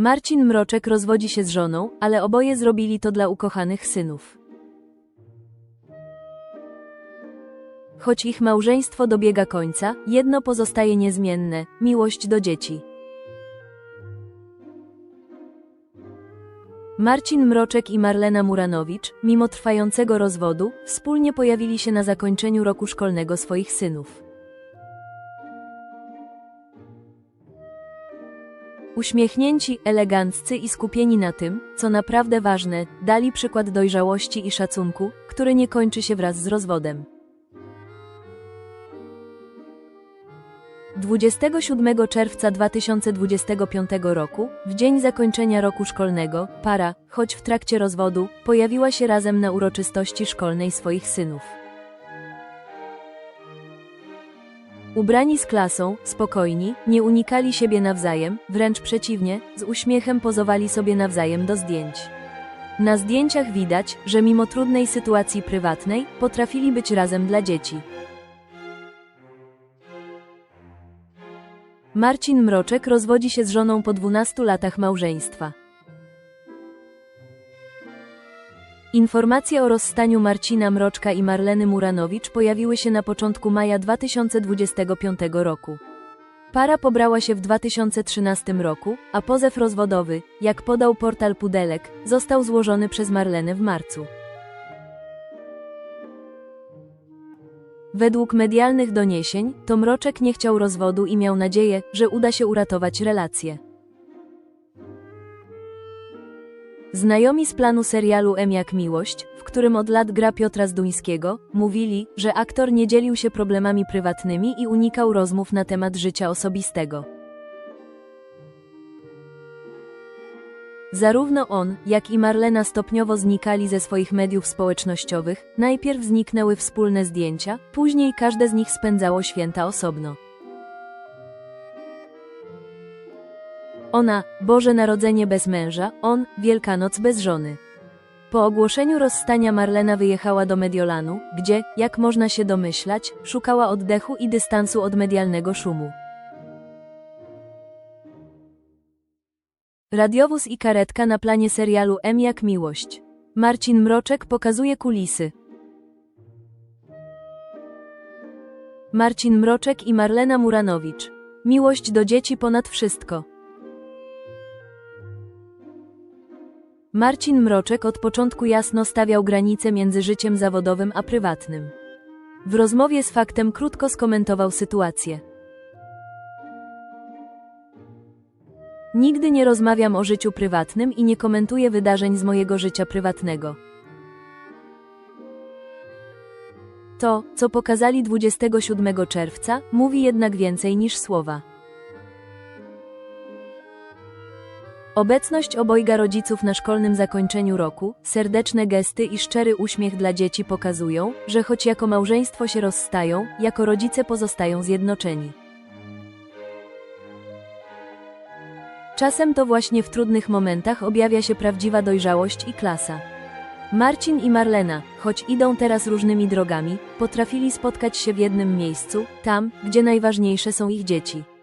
Marcin Mroczek rozwodzi się z żoną, ale oboje zrobili to dla ukochanych synów. Choć ich małżeństwo dobiega końca, jedno pozostaje niezmienne miłość do dzieci. Marcin Mroczek i Marlena Muranowicz, mimo trwającego rozwodu, wspólnie pojawili się na zakończeniu roku szkolnego swoich synów. Uśmiechnięci, eleganccy i skupieni na tym, co naprawdę ważne, dali przykład dojrzałości i szacunku, który nie kończy się wraz z rozwodem. 27 czerwca 2025 roku, w dzień zakończenia roku szkolnego, para, choć w trakcie rozwodu, pojawiła się razem na uroczystości szkolnej swoich synów. Ubrani z klasą, spokojni, nie unikali siebie nawzajem, wręcz przeciwnie, z uśmiechem pozowali sobie nawzajem do zdjęć. Na zdjęciach widać, że mimo trudnej sytuacji prywatnej, potrafili być razem dla dzieci. Marcin Mroczek rozwodzi się z żoną po 12 latach małżeństwa. Informacje o rozstaniu Marcina Mroczka i Marleny Muranowicz pojawiły się na początku maja 2025 roku. Para pobrała się w 2013 roku, a pozew rozwodowy, jak podał portal Pudelek, został złożony przez Marlenę w marcu. Według medialnych doniesień, to Mroczek nie chciał rozwodu i miał nadzieję, że uda się uratować relacje. Znajomi z planu serialu M jak Miłość, w którym od lat gra Piotra Zduńskiego, mówili, że aktor nie dzielił się problemami prywatnymi i unikał rozmów na temat życia osobistego. Zarówno on, jak i Marlena stopniowo znikali ze swoich mediów społecznościowych, najpierw zniknęły wspólne zdjęcia, później każde z nich spędzało święta osobno. Ona, Boże Narodzenie bez męża, on, Wielkanoc bez żony. Po ogłoszeniu rozstania Marlena wyjechała do Mediolanu, gdzie, jak można się domyślać, szukała oddechu i dystansu od medialnego szumu. Radiowóz i karetka na planie serialu M jak Miłość. Marcin Mroczek pokazuje kulisy. Marcin Mroczek i Marlena Muranowicz. Miłość do dzieci ponad wszystko. Marcin Mroczek od początku jasno stawiał granice między życiem zawodowym a prywatnym. W rozmowie z faktem krótko skomentował sytuację. Nigdy nie rozmawiam o życiu prywatnym i nie komentuję wydarzeń z mojego życia prywatnego. To, co pokazali 27 czerwca, mówi jednak więcej niż słowa. Obecność obojga rodziców na szkolnym zakończeniu roku, serdeczne gesty i szczery uśmiech dla dzieci pokazują, że choć jako małżeństwo się rozstają, jako rodzice pozostają zjednoczeni. Czasem to właśnie w trudnych momentach objawia się prawdziwa dojrzałość i klasa. Marcin i Marlena, choć idą teraz różnymi drogami, potrafili spotkać się w jednym miejscu, tam, gdzie najważniejsze są ich dzieci.